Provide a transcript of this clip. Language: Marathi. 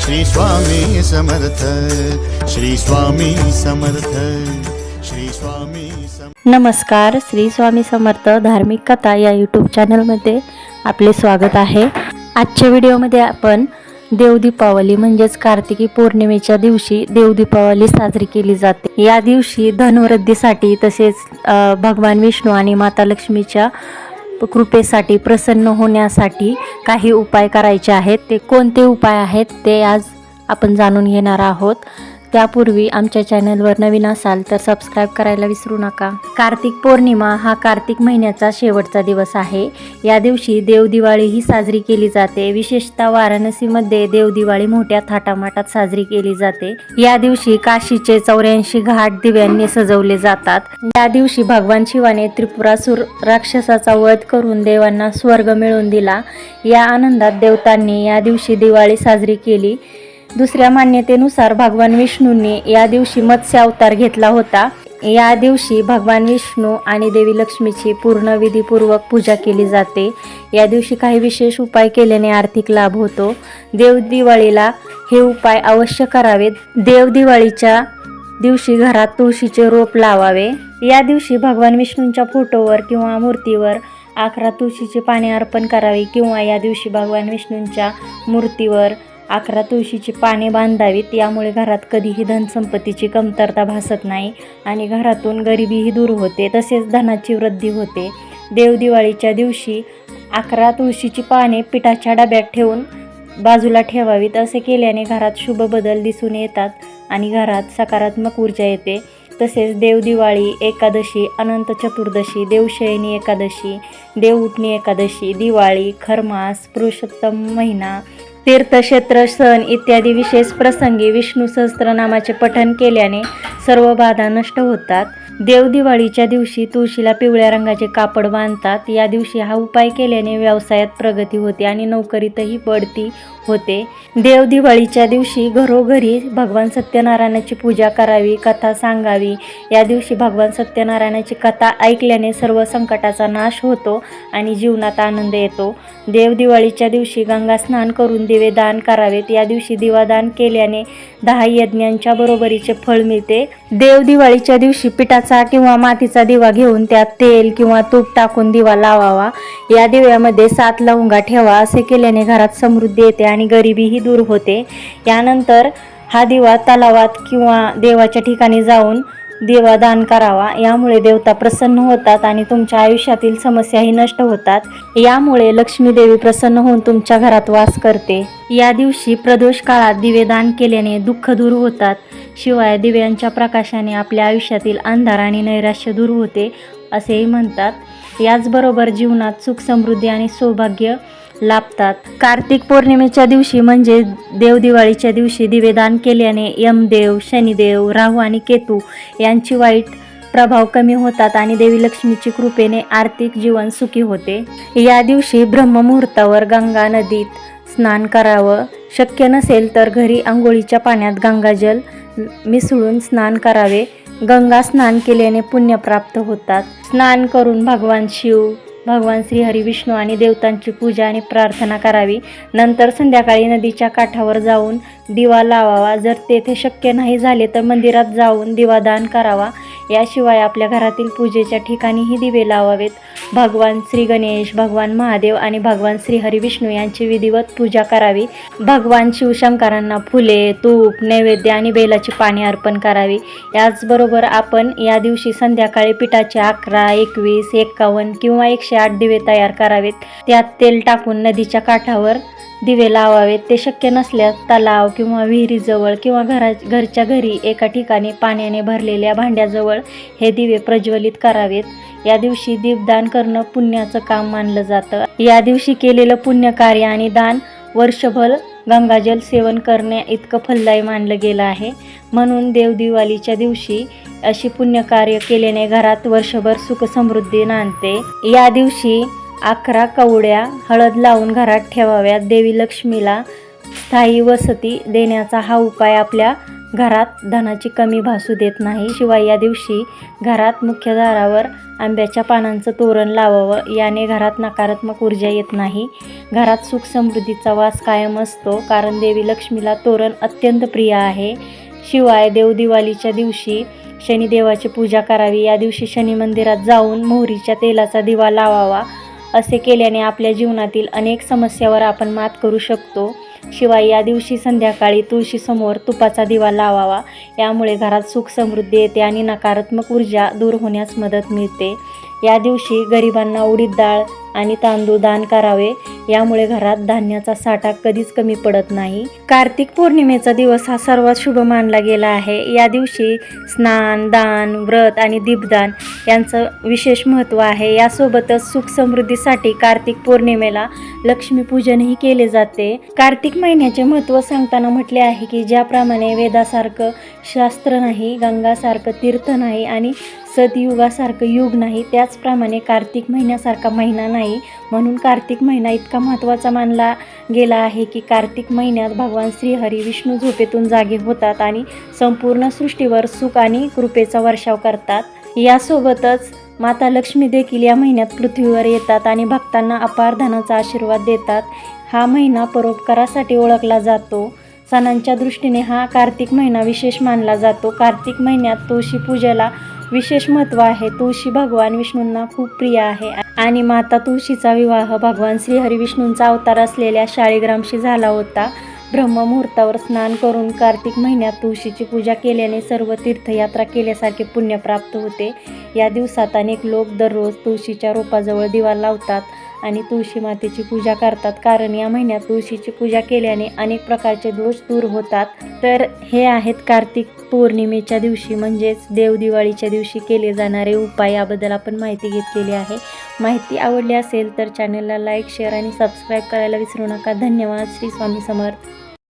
श्री स्वामी समर्थ श्री स्वामी समर्थ श्री स्वामी नमस्कार श्री स्वामी समर्थ धार्मिक कथा या यूट्यूब चॅनलमध्ये आपले स्वागत आहे. आजच्या व्हिडिओमध्ये आपण देवदीपावली म्हणजेच कार्तिकी पौर्णिमेच्या दिवशी देवदीपावली साजरी केली जाते. या दिवशी धनवृद्धीसाठी तसेच भगवान विष्णू आणि माता लक्ष्मीच्या कृपेसाठी प्रसन्न होण्यासाठी काही उपाय करायचे आहेत ते कोणते उपाय आहेत ते आज आपण जाणून घेणार आहोत. त्यापूर्वी आमच्या चॅनलवर नवीन असाल तर सबस्क्राईब करायला विसरू नका. कार्तिक पौर्णिमा हा कार्तिक महिन्याचा शेवटचा दिवस आहे. या दिवशी देवदिवाळी ही साजरी केली जाते. विशेषतः वाराणसीमध्ये देवदिवाळी मोठ्या थाटामाटात साजरी केली जाते. या दिवशी काशीचे चौऱ्याऐंशी घाट दिव्यांनी सजवले जातात. या दिवशी भगवान शिवाने त्रिपुरासूर राक्षसाचा वध करून देवांना स्वर्ग मिळवून दिला. या आनंदात देवतांनी या दिवशी दिवाळी साजरी केली. दुसऱ्या मान्यतेनुसार भगवान विष्णूंनी या दिवशी मत्स्य अवतार घेतला होता. या दिवशी भगवान विष्णू आणि देवी लक्ष्मीची पूर्ण विधीपूर्वक पूजा केली जाते. या दिवशी काही विशेष उपाय केल्याने आर्थिक लाभ होतो. देव दिवाळीला हे उपाय अवश्य करावेत. देव दिवाळीच्या दिवशी घरात तुळशीचे रोप लावावे. या दिवशी भगवान विष्णूंच्या फोटोवर किंवा मूर्तीवर अकरा तुळशीचे पाने अर्पण करावे किंवा या दिवशी भगवान विष्णूंच्या मूर्तीवर अकरा तुळशीची पाने बांधावीत. यामुळे घरात कधीही धनसंपत्तीची कमतरता भासत नाही आणि घरातून गरिबीही दूर होते. तसेच धनाची वृद्धी होते. देवदिवाळीच्या दिवशी अकरा तुळशीची पाने पिठाच्या डब्यात ठेवून बाजूला ठेवावीत. असे केल्याने घरात शुभ बदल दिसून येतात आणि घरात सकारात्मक ऊर्जा येते. तसेच देवदिवाळी एकादशी अनंत चतुर्दशी देवशयनी एकादशी देवउठणी एकादशी दिवाळी खरमास पुरुषोत्तम महिना तीर्थक्षेत्र सण इत्यादी विशेष प्रसंगी विष्णू सहस्त्रनामाचे पठन केल्याने सर्व बाधा नष्ट होतात. देवदिवाळीच्या दिवशी तुळशीला पिवळ्या रंगाचे कापड बांधतात. या दिवशी हा उपाय केल्याने व्यवसायात प्रगती होते आणि नोकरीतही बढती होते. देवदिवाळीच्या दिवशी घरोघरी भगवान सत्यनारायणाची पूजा करावी कथा सांगावी. या दिवशी भगवान सत्यनारायणाची कथा ऐकल्याने सर्व संकटाचा नाश होतो आणि जीवनात आनंद येतो. देवदिवाळीच्या दिवशी गंगा स्नान करून दिवे दान करावेत. या दिवशी दिवादान केल्याने दहा यज्ञांच्या बरोबरीचे फळ मिळते. देवदिवाळीच्या दिवशी पिठाचा किंवा मातीचा दिवा घेऊन त्यात तेल किंवा तूप टाकून दिवा लावावा. या दिव्यामध्ये सात लवंगा ठेवा असे केल्याने घरात समृद्धी येते आणि गरिबीही दूर होते. यानंतर हा दिवा तलावात किंवा देवाच्या ठिकाणी जाऊन देवा दान करावा. यामुळे देवता प्रसन्न होतात आणि तुमच्या आयुष्यातील समस्याही नष्ट होतात. यामुळे लक्ष्मी देवी प्रसन्न होऊन तुमच्या घरात वास करते. या दिवशी प्रदोष काळात दिवे दान केल्याने दुःख दूर होतात. शिवाय दिव्यांच्या प्रकाशाने आपल्या आयुष्यातील अंधार आणि नैराश्य दूर होते असेही म्हणतात. याचबरोबर जीवनात सुख समृद्धी आणि सौभाग्य लाभतात. कार्तिक पौर्णिमेच्या दिवशी म्हणजे देवदिवाळीच्या दिवशी दिवेदान केल्याने यमदेव शनिदेव राहू आणि केतू यांची वाईट प्रभाव कमी होतात आणि देवी लक्ष्मीची कृपेने आर्थिक जीवन सुखी होते. या दिवशी ब्रह्ममुहूर्तावर गंगा नदीत स्नान करावं. शक्य नसेल तर घरी आंघोळीच्या पाण्यात गंगाजल मिसळून स्नान करावे. गंगा स्नान केल्याने पुण्य प्राप्त होतात. स्नान करून भगवान शिव भगवान श्रीहरी विष्णू आणि देवतांची पूजा आणि प्रार्थना करावी. नंतर संध्याकाळी नदीच्या काठावर जाऊन दिवा लावावा. जर तेथे शक्य नाही झाले तर मंदिरात जाऊन दिवादान करावा. याशिवाय आपल्या घरातील पूजेच्या ठिकाणीही दिवे लावावेत. भगवान श्री गणेश भगवान महादेव आणि भगवान श्री हरिविष्णू यांची विधिवत पूजा करावी. भगवान शिवशंकरांना फुले तूप नैवेद्य आणि बेलाची पाणी अर्पण करावी. याचबरोबर आपण या दिवशी संध्याकाळी पिठाचे अकरा एकवीस एक्कावन्न किंवा एकशे आठ दिवे तयार करावेत. त्यात तेल टाकून नदीच्या काठावर दिवे लावावेत. ते शक्य नसल्यास तलाव किंवा विहिरीजवळ किंवा घरा घरच्या घरी एका ठिकाणी पाण्याने भरलेल्या भांड्याजवळ हे दिवे प्रज्वलित करावेत. या दिवशी दीपदान करणं पुण्याचं काम मानलं जातं. या दिवशी केलेलं पुण्यकार्य आणि दान वर्षभर गंगाजल सेवन करण्या इतकं फलदायी मानलं गेलं आहे. म्हणून देवदिवाळीच्या दिवशी अशी पुण्यकार्य केल्याने घरात वर्षभर सुख समृद्धी नांदते. या दिवशी अकरा कवड्या हळद लावून घरात ठेवाव्यात देवी लक्ष्मीला स्थायी वसती देण्याचा हा उपाय आपल्या घरात धनाची कमी भासू देत नाही. शिवाय या दिवशी घरात मुख्य दारावर आंब्याच्या पानांचं तोरण लावावं याने घरात नकारात्मक ऊर्जा येत नाही. घरात सुख समृद्धीचा वास कायम असतो कारण देवी लक्ष्मीला तोरण अत्यंत प्रिय आहे. शिवाय देवदिवाळीच्या दिवशी शनिदेवाची पूजा करावी या दिवशी शनी मंदिरात जाऊन मोहरीच्या तेलाचा दिवा लावावा असे केल्याने आपल्या जीवनातील अनेक समस्यावर आपण मात करू शकतो. शिवाय या दिवशी संध्याकाळी तुळशीसमोर तुपाचा दिवा लावावा. यामुळे घरात सुख समृद्धी येते आणि नकारात्मक ऊर्जा दूर होण्यास मदत मिळते. या दिवशी गरिबांना उडीद डाळ आणि तांदूळ दान करावे. यामुळे घरात धान्याचा साठा कधीच कमी पडत नाही. कार्तिक पौर्णिमेचा दिवस हा सर्वात शुभ मानला गेला आहे. या दिवशी स्नान दान व्रत आणि दीपदान यांचं विशेष महत्त्व आहे. यासोबतच सुख समृद्धीसाठी कार्तिक पौर्णिमेला लक्ष्मीपूजनही केले जाते. कार्तिक महिन्याचे महत्त्व सांगताना म्हटले आहे की ज्याप्रमाणे वेदासारखं शास्त्र नाही गंगासारखं तीर्थ नाही आणि सतयुगासारखं युग नाही त्याचप्रमाणे कार्तिक महिन्यासारखा महिना नाही. म्हणून कार्तिक महिना इतका महत्त्वाचा मानला गेला आहे की कार्तिक महिन्यात भगवान श्रीहरी विष्णू झोपेतून जागे होतात आणि संपूर्ण सृष्टीवर सुख आणि कृपेचा वर्षाव करतात. यासोबतच माता लक्ष्मी देखील या महिन्यात पृथ्वीवर येतात आणि भक्तांना अपार धनाचा आशीर्वाद देतात. हा महिना परोपकारासाठी ओळखला जातो. सणांच्या दृष्टीने हा कार्तिक महिना विशेष मानला जातो. कार्तिक महिन्यात तुळशी पूजेला विशेष महत्त्व आहे. तुळशी भगवान विष्णूंना खूप प्रिय आहे. आणि माता तुळशीचा विवाह भगवान श्रीहरी विष्णूंचा अवतार असलेल्या शाळीग्रामशी झाला होता. ब्रह्ममुहूर्तावर स्नान करून कार्तिक महिन्यात तुळशीची पूजा केल्याने सर्व तीर्थयात्रा केल्यासारखे पुण्य प्राप्त होते. या दिवसात अनेक लोक दररोज तुळशीच्या रोपाजवळ दिवा लावतात. आणि तुळशी मातेची पूजा करतात. कारण या महिन्यात तुळशीची पूजा केल्याने अनेक प्रकारचे दोष दूर होतात. तर हे आहेत कार्तिक पौर्णिमेच्या दिवशी म्हणजेच देवदिवाळीच्या दिवशी केले जाणारे उपाय. याबद्दल आपण माहिती घेतलेली आहे. माहिती आवडली असेल तर चॅनलला लाईक शेअर आणि सबस्क्राईब करायला विसरू नका. धन्यवाद. श्री स्वामी समर्थ.